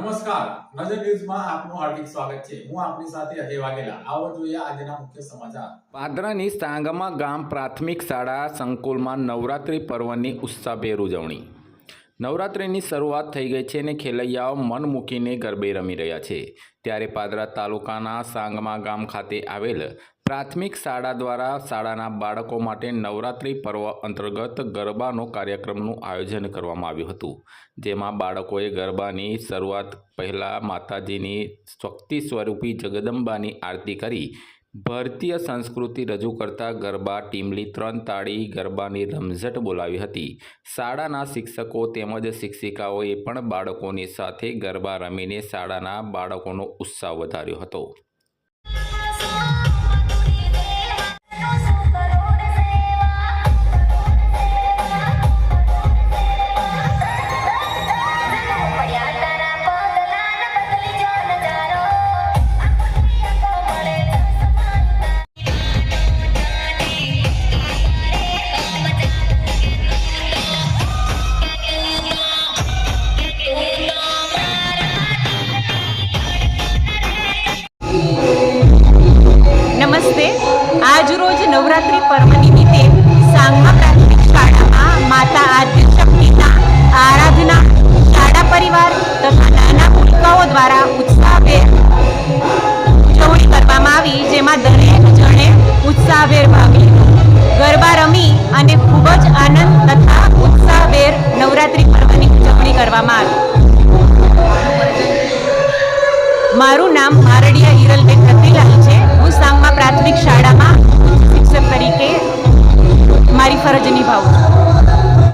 નમસ્કાર. નજર ન્યૂઝમાં આપનું હાર્દિક સ્વાગત છે. હું આપની સાથે અજય વાઘેલા. આવો જોઈએ આજના મુખ્ય સમાચાર. પાદરાની સાંગમા ગામ પ્રાથમિક શાળા સંકુલમાં નવરાત્રિ પર્વની ઉત્સાહભેર ઉજવણી. નવરાત્રિની શરૂઆત થઈ ગઈ છે અને ખેલૈયાઓ મન મૂકીને ગરબે રમી રહ્યા છે. ત્યારે પાદરા તાલુકાના સાંગમા ગામ ખાતે આવેલ પ્રાથમિક શાળા દ્વારા શાળાના બાળકો માટે નવરાત્રિ પર્વ અંતર્ગત ગરબાનો કાર્યક્રમનું આયોજન કરવામાં આવ્યું હતું. જેમાં બાળકોએ ગરબાની શરૂઆત પહેલાં માતાજીની શક્તિ સ્વરૂપી જગદંબાની આરતી કરી ભારતીય સંસ્કૃતિ રજૂ કરતા ગરબા ટીમલી ત્રણ તાળી ગરબાની રમઝટ બોલાવી હતી. શાળાના શિક્ષકો તેમજ શિક્ષિકાઓએ પણ બાળકોની સાથે ગરબા રમીને શાળાના બાળકોનો ઉત્સાહ વધાર્યો હતો. નવરાત્રિ પર્વ નિમિત્તે સાંગમા પ્રાથમિક શાળામાં માતા આદ્યશક્તિના આરાધના શાળા પરિવાર તથા નાના ભૂલકાઓ દ્વારા ઉત્સાહભેર ઉજવણી કરવામાં આવી, જેમાં દરેક જણે ઉત્સાહભેર ભાગ લીધો ગરબા રમી અને ખૂબ જ આનંદ તથા ઉત્સાહભેર નવરાત્રિ પર્વની ઉજવણી કરવામાં આવી. મારું નામ મારડિયા હિરલબેન